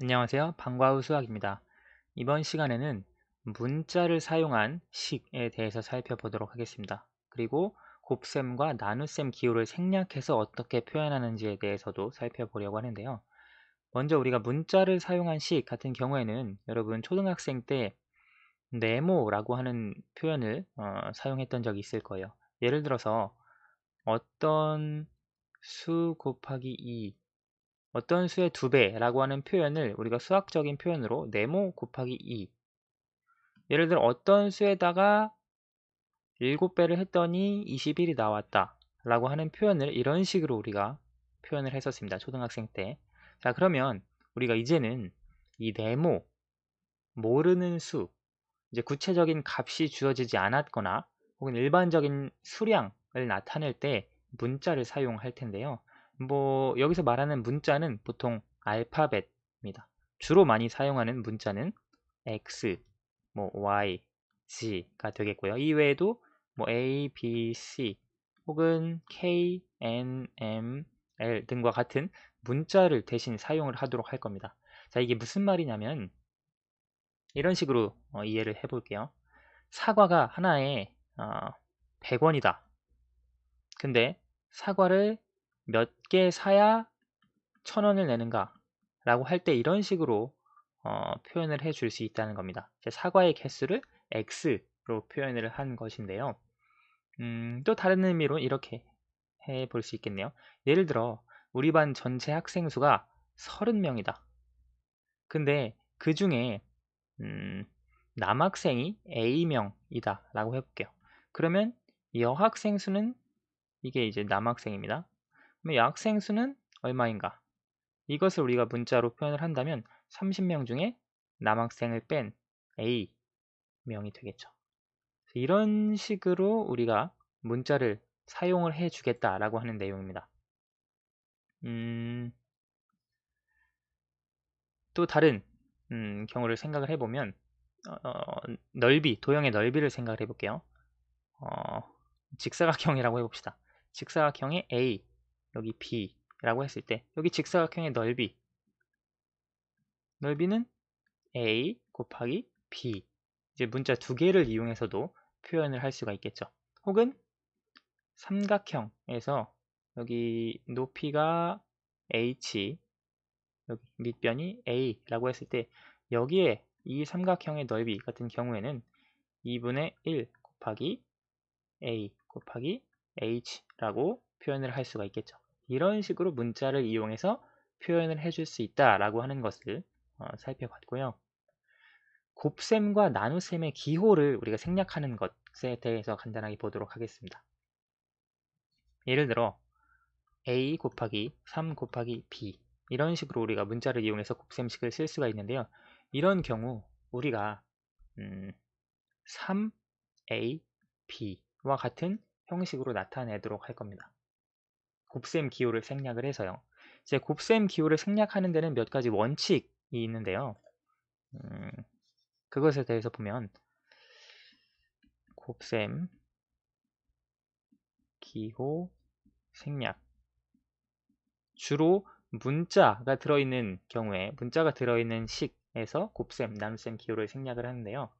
안녕하세요. 방과후 수학입니다. 이번 시간에는 문자를 사용한 식에 대해서 살펴보도록 하겠습니다. 그리고 곱셈과 나눗셈 기호를 생략해서 어떻게 표현하는지에 대해서도 살펴보려고 하는데요. 먼저 우리가 문자를 사용한 식 같은 경우에는 여러분 초등학생 때 네모라고 하는 표현을 어, 사용했던 적이 있을 거예요. 예를 들어서 어떤 수 곱하기 2 어떤 수의 두 배라고 하는 표현을 우리가 수학적인 표현으로 네모 곱하기 2 예를 들어 어떤 수에다가 7배를 했더니 21이 나왔다 라고 하는 표현을 이런 식으로 우리가 표현을 했었습니다. 초등학생 때. 자 그러면 우리가 이제는 이 네모 모르는 수 이제 구체적인 값이 주어지지 않았거나 혹은 일반적인 수량을 나타낼 때 문자를 사용할 텐데요. 뭐 여기서 말하는 문자는 보통 알파벳입니다. 주로 많이 사용하는 문자는 X, 뭐 Y, G가 되겠고요. 이외에도 뭐 A, B, C 혹은 K, N, M, L 등과 같은 문자를 대신 사용을 하도록 할 겁니다. 자 이게 무슨 말이냐면 이런 식으로 어, 이해를 해볼게요. 사과가 하나에 어, 100원이다. 근데 사과를 몇 개 사야 천 원을 내는가 라고 할 때 이런 식으로 어, 표현을 해 줄 수 있다는 겁니다. 사과의 개수를 x로 표현을 한 것인데요. 음, 또 다른 의미로 이렇게 해 볼 수 있겠네요. 예를 들어 우리 반 전체 학생 수가 30명이다. 근데 그 중에 음, 남학생이 A명이다 라고 해볼게요. 그러면 여학생 수는 이게 이제 남학생입니다. 여학생 수는 얼마인가? 이것을 우리가 문자로 표현을 한다면 30명 중에 남학생을 뺀 A명이 되겠죠. 이런 식으로 우리가 문자를 사용을 해 주겠다라고 하는 내용입니다. 음, 또 다른 음, 경우를 생각을 해보면 어, 어, 넓이, 도형의 넓이를 생각을 해볼게요. 어, 직사각형이라고 해봅시다. 직사각형의 A 여기 B라고 했을 때 여기 직사각형의 넓이 넓이는 A 곱하기 B 이제 문자 두 개를 이용해서도 표현을 할 수가 있겠죠. 혹은 삼각형에서 여기 높이가 H 여기 밑변이 A라고 했을 때 여기에 이 삼각형의 넓이 같은 경우에는 2분의 1 곱하기 A 곱하기 H라고 표현을 할 수가 있겠죠. 이런 식으로 문자를 이용해서 표현을 해줄 수 있다라고 하는 것을 어, 살펴봤고요. 곱셈과 나눗셈의 기호를 우리가 생략하는 것에 대해서 간단하게 보도록 하겠습니다. 예를 들어 a 곱하기 3 곱하기 b 이런 식으로 우리가 문자를 이용해서 곱셈식을 쓸 수가 있는데요. 이런 경우 우리가 음, 3a b와 같은 형식으로 나타내도록 할 겁니다. 곱셈 기호를 생략을 해서요. 이제 곱셈 기호를 생략하는 데는 몇 가지 원칙이 있는데요. 음, 그것에 대해서 보면 곱셈 기호 생략 주로 문자가 들어있는 경우에 문자가 들어있는 식에서 곱셈, 나눗셈 기호를 생략을 하는데요.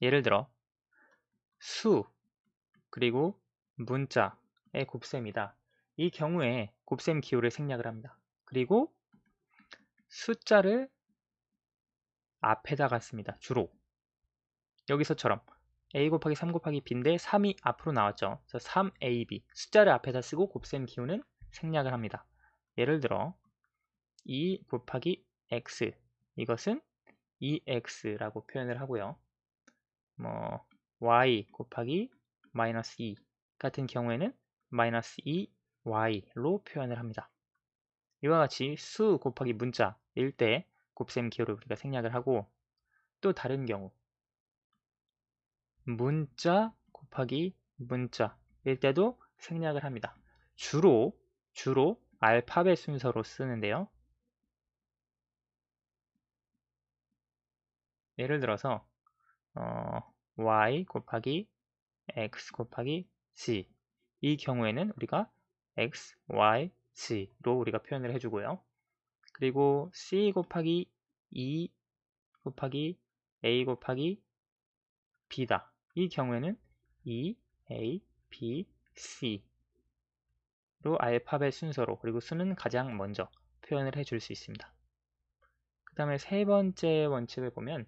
예를 들어 수 그리고 문자의 곱셈이다. 이 경우에 곱셈 기호를 생략을 합니다. 그리고 숫자를 앞에다가 씁니다. 주로 여기서처럼 a 곱하기 3 곱하기 b인데 3이 앞으로 나왔죠. 그래서 3ab 숫자를 앞에다 쓰고 곱셈 기호는 생략을 합니다. 예를 들어 2 곱하기 x 이것은 2x라고 표현을 하고요. 뭐 y 곱하기 마이너스 2 같은 경우에는 마이너스 2 y로 표현을 합니다. 이와 같이 수 곱하기 문자 일 때 곱셈 기호를 우리가 생략을 하고 또 다른 경우 문자 곱하기 문자 일 때도 생략을 합니다. 주로 주로 알파벳 순서로 쓰는데요. 예를 들어서 어, y 곱하기 x 곱하기 c 이 경우에는 우리가 x, y, z로 우리가 표현을 해주고요. 그리고 c 곱하기 2 곱하기 a 곱하기 b다. 이 경우에는 e, a, b, c로 알파벳 순서로 그리고 수는 가장 먼저 표현을 해줄 수 있습니다. 그 다음에 세 번째 원칙을 보면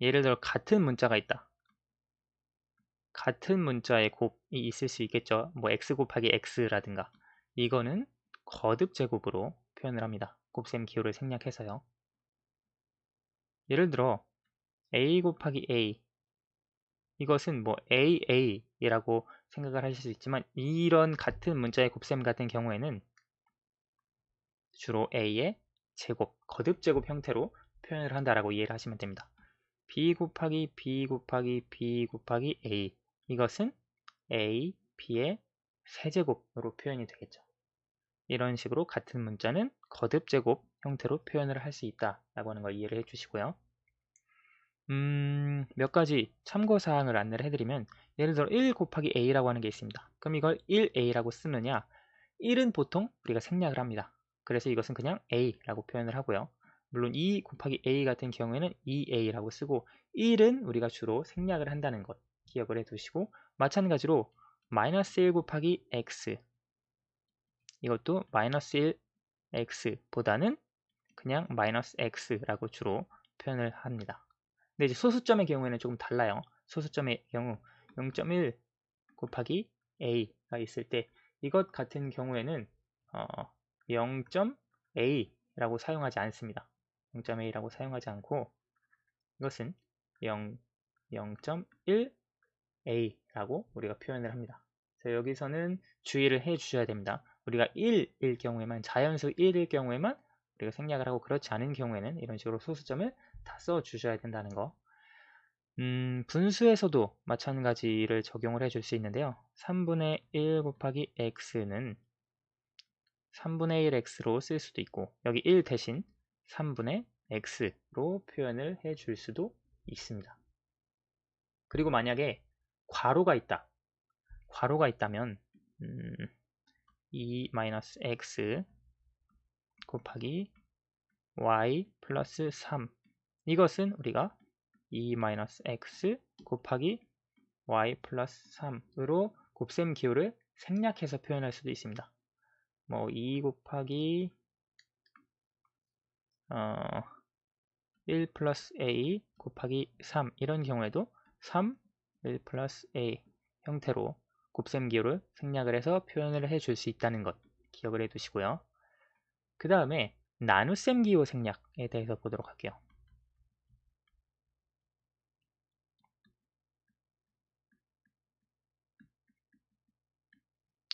예를 들어 같은 문자가 있다. 같은 문자의 곱이 있을 수 있겠죠. 뭐 x 곱하기 x라든가 이거는 거듭 제곱으로 표현을 합니다. 곱셈 기호를 생략해서요. 예를 들어 a 곱하기 a 이것은 뭐 AA이라고 생각을 하실 수 있지만 이런 같은 문자의 곱셈 같은 경우에는 주로 A의 제곱, 거듭 제곱 형태로 표현을 한다라고 이해를 하시면 됩니다. B 곱하기 B 곱하기 B 곱하기 A 이것은 A, B의 세제곱으로 표현이 되겠죠. 이런 식으로 같은 문자는 거듭 제곱 형태로 표현을 할 수 있다라고 하는 걸 이해를 해주시고요. 음, 몇 가지 참고사항을 안내를 해드리면 예를 들어 1 곱하기 a라고 하는 게 있습니다. 그럼 이걸 1a라고 쓰느냐 1은 보통 우리가 생략을 합니다. 그래서 이것은 그냥 a라고 표현을 하고요. 물론 2 곱하기 a 같은 경우에는 2a라고 쓰고 1은 우리가 주로 생략을 한다는 것 기억을 해두시고 마찬가지로 마이너스 1 곱하기 x 이것도 마이너스 1 x보다는 그냥 마이너스 x라고 주로 표현을 합니다. 근데 이제 소수점의 경우에는 조금 달라요. 소수점의 경우 0.1 곱하기 a가 있을 때 이것 같은 경우에는 어, 0.a라고 사용하지 않습니다. 0.a라고 사용하지 않고 이것은 0, 0.1a라고 우리가 표현을 합니다. 여기서는 주의를 해 주셔야 됩니다. 우리가 1일 경우에만 자연수 1일 경우에만 우리가 생략을 하고 그렇지 않은 경우에는 이런 식으로 소수점을 다 써 주셔야 된다는 거 음, 분수에서도 마찬가지를 적용을 해 줄 수 있는데요 3분의 1 곱하기 x는 3분의 1x로 쓸 수도 있고 여기 1 대신 3분의 x로 표현을 해 줄 수도 있습니다 그리고 만약에 괄호가 있다. 괄호가 있다면 음, 2-x 곱하기 y 플러스 3 이것은 우리가 2-x 곱하기 y 플러스 3으로 곱셈 기호를 생략해서 표현할 수도 있습니다. 뭐2 곱하기 어, 1 플러스 a 곱하기 3 이런 경우에도 3, 1 플러스 a 형태로 곱셈 기호를 생략을 해서 표현을 해 줄 수 있다는 것 기억을 해 두시고요. 그 다음에 나눗셈 기호 생략에 대해서 보도록 할게요.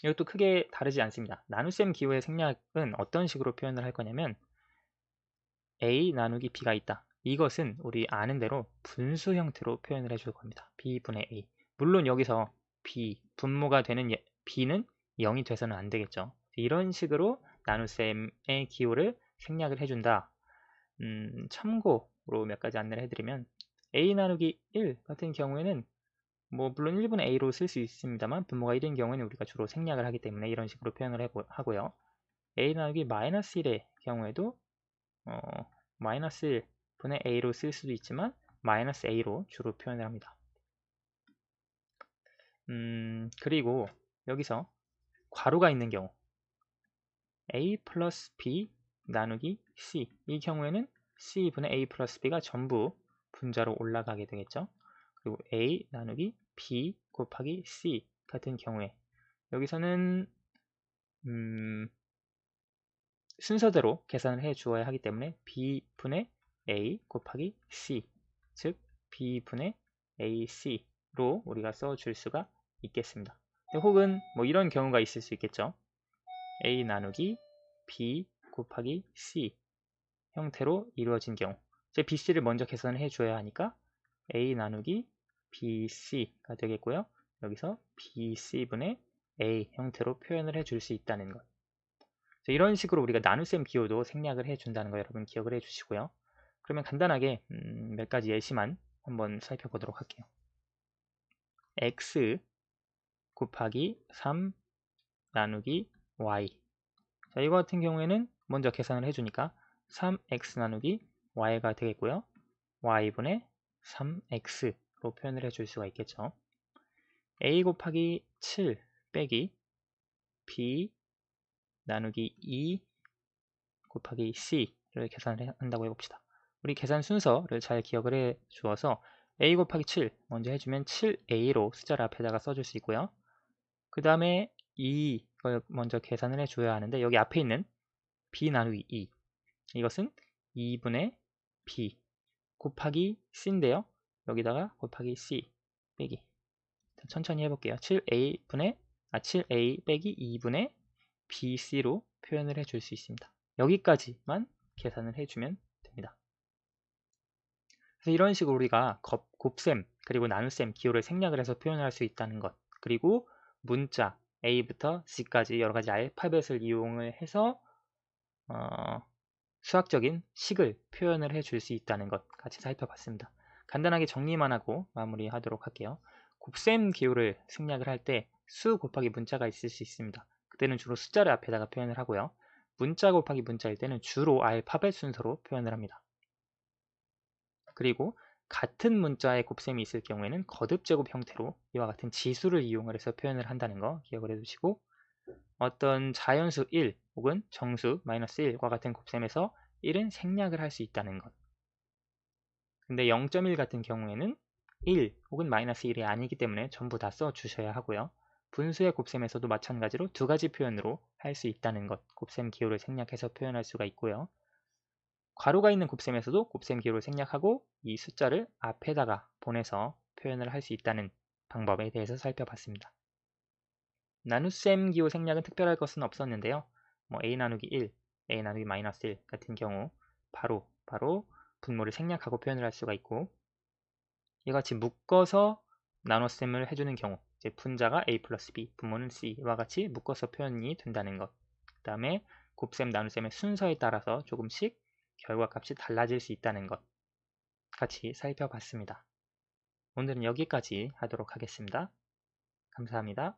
이것도 크게 다르지 않습니다. 나눗셈 기호의 생략은 어떤 식으로 표현을 할 거냐면 a 나누기 b가 있다. 이것은 우리 아는 대로 분수 형태로 표현을 해줄 겁니다. b분의 a. 물론 여기서 b, 분모가 되는 b는 0이 돼서는 안 되겠죠. 이런 식으로 나눗셈의 기호를 생략을 해준다. 음, 참고로 몇 가지 안내를 해드리면 a 나누기 1 같은 경우에는 뭐 물론 1분의 a로 쓸 수 있습니다만 분모가 1인 경우에는 우리가 주로 생략을 하기 때문에 이런 식으로 표현을 하고요. a 나누기 마이너스 1의 경우에도 어, 마이너스 1 분의 a로 쓸 수도 있지만 마이너스 a로 주로 표현을 합니다. 음, 그리고 여기서 괄호가 있는 경우 a 플러스 b 나누기 c 이 경우에는 c분의 a 플러스 b가 전부 분자로 올라가게 되겠죠. 그리고 a 나누기 b 곱하기 c 같은 경우에 여기서는 음, 순서대로 계산을 해 주어야 하기 때문에 b분의 a 곱하기 c 즉 b분의 ac로 우리가 써줄 수가 있겠습니다. 혹은 뭐 이런 경우가 있을 수 있겠죠. a 나누기 b 곱하기 c 형태로 이루어진 경우 제 bc를 먼저 계산을 해 줘야 하니까 a 나누기 BC가 되겠고요. 여기서 BC분의 A 형태로 표현을 해줄 수 있다는 것. 이런 식으로 우리가 나눗셈 기호도 생략을 해준다는 거 여러분 기억을 해주시고요. 그러면 간단하게 음, 몇 가지 예시만 한번 살펴보도록 할게요. x 곱하기 3 나누기 y 자, 이거 같은 경우에는 먼저 계산을 해주니까 3x 나누기 y가 되겠고요. y분의 3x로 표현을 해줄 수가 있겠죠. a 곱하기 7 빼기 b 나누기 2 곱하기 c를 계산을 한다고 해봅시다. 우리 계산 순서를 잘 기억을 해 주어서 a 곱하기 7 먼저 해주면 7a로 숫자를 앞에다가 써줄 수 있고요. 그 다음에 2걸 먼저 계산을 해줘야 하는데 여기 앞에 있는 b 나누기 2 이것은 2분의 b 곱하기 c인데요. 여기다가 곱하기 c 빼기 천천히 해볼게요. 7a분의 아 7a 빼기 2분의 bc로 표현을 해줄 수 있습니다. 여기까지만 계산을 해주면. 그래서 이런 식으로 우리가 곱 셈 그리고 나눗셈 기호를 생략을 해서 표현할 수 있다는 것 그리고 문자 A부터 C까지 여러가지 알파벳을 이용을 해서 어, 수학적인 식을 표현을 해 줄 수 있다는 것 같이 살펴봤습니다. 간단하게 정리만 하고 마무리하도록 할게요. 곱셈 기호를 생략을 할 때 수 곱하기 문자가 있을 수 있습니다. 그때는 주로 숫자를 앞에다가 표현을 하고요. 문자 곱하기 문자일 때는 주로 알파벳 순서로 표현을 합니다. 그리고 같은 문자의 곱셈이 있을 경우에는 거듭 제곱 형태로 이와 같은 지수를 이용을 해서 표현을 한다는 거 기억을 해두시고 어떤 자연수 1 혹은 정수 마이너스 1과 같은 곱셈에서 1은 생략을 할 수 있다는 것. 근데 0.1 같은 경우에는 1 혹은 마이너스 1이 아니기 때문에 전부 다 써주셔야 하고요. 분수의 곱셈에서도 마찬가지로 두 가지 표현으로 할 수 있다는 것 곱셈 기호를 생략해서 표현할 수가 있고요 괄호가 있는 곱셈에서도 곱셈 기호를 생략하고 이 숫자를 앞에다가 보내서 표현을 할 수 있다는 방법에 대해서 살펴봤습니다. 나눗셈 기호 생략은 특별할 것은 없었는데요. 뭐 a 나누기 1, a 나누기 마이너스 1 같은 경우 바로 바로 분모를 생략하고 표현을 할 수가 있고 이와 같이 묶어서 나눗셈을 해주는 경우 이제 분자가 a 플러스 b, 분모는 c와 같이 묶어서 표현이 된다는 것. 그 다음에 곱셈, 나눗셈의 순서에 따라서 조금씩 결과값이 달라질 수 있다는 것 같이 살펴봤습니다. 오늘은 여기까지 하도록 하겠습니다. 감사합니다.